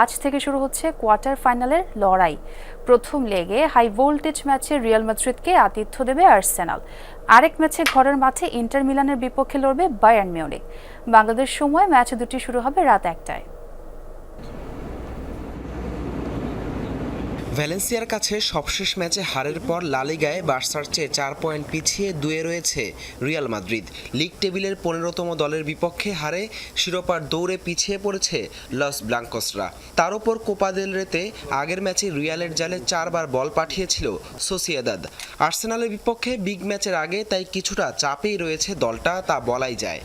আজ থেকে শুরু হচ্ছে কোয়ার্টার ফাইনালের লড়াই। প্রথম লেগে হাই ভোল্টেজ ম্যাচে রিয়াল মাদ্রিদকে আতিথ্য দেবে আর্সেনাল। আরেক ম্যাচে ঘরের মাঠে ইন্টার মিলানের বিপক্ষে লড়বে বায়ার্ন মিউনিক বাংলাদেশ সময় ম্যাচ দুটি শুরু হবে রাত একটায়। ভ্যালেন্সিয়ার কাছে সবশেষ ম্যাচে হারের পর লালিগায় বার্সার চেয়ে চার পয়েন্ট পিছিয়ে দুয়ে রয়েছে রিয়াল মাদ্রিদ। লিগ টেবিলের পনেরোতম দলের বিপক্ষে হারে শিরোপার দৌড়ে পিছিয়ে পড়েছে লস ব্লাঙ্কসরা। তার উপর কোপা দেল রেতে আগের ম্যাচে রিয়ালের জালে চারবার বল পাঠিয়েছিল সোসিয়াদাদ। আর্সেনালের বিপক্ষে বিগ ম্যাচের আগে তাই কিছুটা চাপেই রয়েছে দলটা, তা বলাই যায়।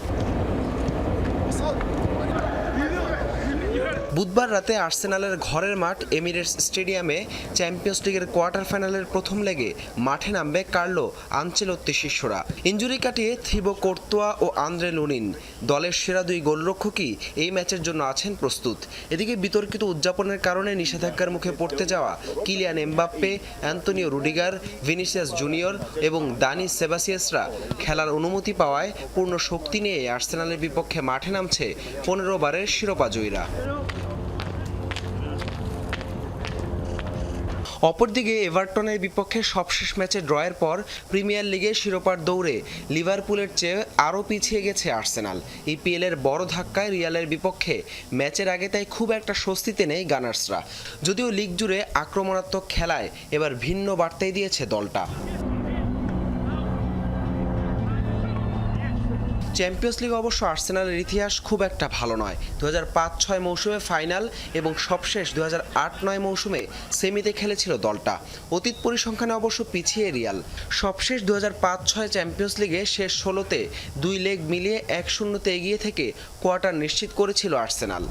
বুধবার রাতে আর্সেনালের ঘরের মাঠ এমিরেটস স্টেডিয়ামে চ্যাম্পিয়ন্স লিগের কোয়ার্টার ফাইনালের প্রথম লেগে মাঠে নামবে কার্লো আনচেলত্তি শিষ্যরা। ইঞ্জুরি কাটিয়ে থিবো কোর্তোয়া ও আন্দ্রে লুনিন। দলের সেরা দুই গোলরক্ষকই এই ম্যাচের জন্য আছেন প্রস্তুত। এদিকে বিতর্কিত উদযাপনের কারণে নিষেধাজ্ঞার মুখে পড়তে যাওয়া Kylian Mbappe Antonio Rudiger, Vinicius Junior এবং দানি সেবাসিয়াসরা খেলার অনুমতি পাওয়ায় পূর্ণ শক্তি নিয়ে আর্সেনালের বিপক্ষে মাঠে নামছে পনেরো বারের শিরোপা জয়ীরা। অপরদিকে এভারটনের বিপক্ষে সবশেষ ম্যাচে ড্রয়ের পর প্রিমিয়ার লিগে শিরোপার দৌড়ে লিভারপুলের চেয়ে আরও পিছিয়ে গেছে আর্সেনাল। ইপিএল এর বড় ধাক্কায় রিয়ালের বিপক্ষে ম্যাচের আগে তাই খুব একটা স্বস্তিতে নেই গানার্সরা। যদিও লিগ জুড়ে আক্রমণাত্মক খেলায় এবার ভিন্ন বার্তাই দিয়েছে দলটা। চ্যাম্পিয়ন্স লিগ অবশ্য আর্সেনালের ইতিহাস খুব একটা ভালো নয়। দু হাজার পাঁচ ছয় মৌসুমে ফাইনাল এবং সবশেষ দু হাজার আট নয় মৌসুমে সেমিতে খেলেছিল দলটা। অতীত পরিসংখ্যানে অবশ্য পিছিয়ে রিয়াল সবশেষ দু হাজার পাঁচ ছয় চ্যাম্পিয়ন্স লিগে শেষ ষোলোতে দুই লেগ মিলিয়ে এক শূন্যতে এগিয়ে থেকে কোয়ার্টার নিশ্চিত করেছিল আর্সেনাল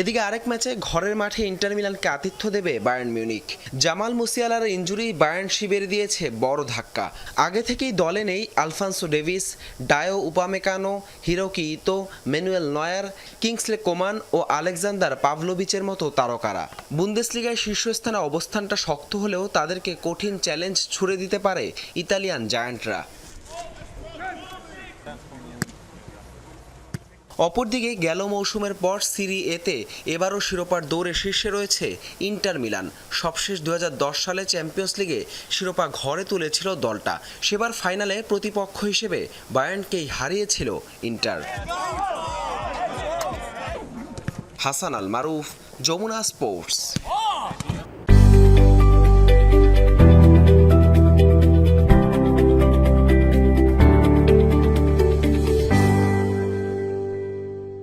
এদিকে আরেক ম্যাচে ঘরের মাঠে ইন্টার মিলানকে আতিথ্য দেবে বায়ার্ন মিউনিক। জামাল মুসিয়ালার ইঞ্জুরি বায়ার্ন শিবের দিয়েছে বড় ধাক্কা। আগে থেকেই দলে নেই Alphonso Davies, Dayot Upamecano, Hiroki Ito, Manuel Neuer, Kingsley Coman ও আলেকজান্ডার পাভলোভিচের মতো তারকারা। বুন্দেসলিগায় শীর্ষস্থানে অবস্থানটা শক্ত হলেও তাদেরকে কঠিন চ্যালেঞ্জ ছুড়ে দিতে পারে ইতালিয়ান জায়ান্টরা। অপরদিকে গেল মৌসুমের পর সিরি এতে এবারও শিরোপার দৌড়ে শীর্ষে রয়েছে ইন্টার মিলান। সবশেষ দু হাজার দশ সালে চ্যাম্পিয়ন্স লিগে শিরোপা ঘরে তুলেছিল দলটা। সেবার ফাইনালে প্রতিপক্ষ হিসেবে বায়ার্নকেই হারিয়েছিল ইন্টার। হাসান আল মারুফ, যমুনা স্পোর্টস।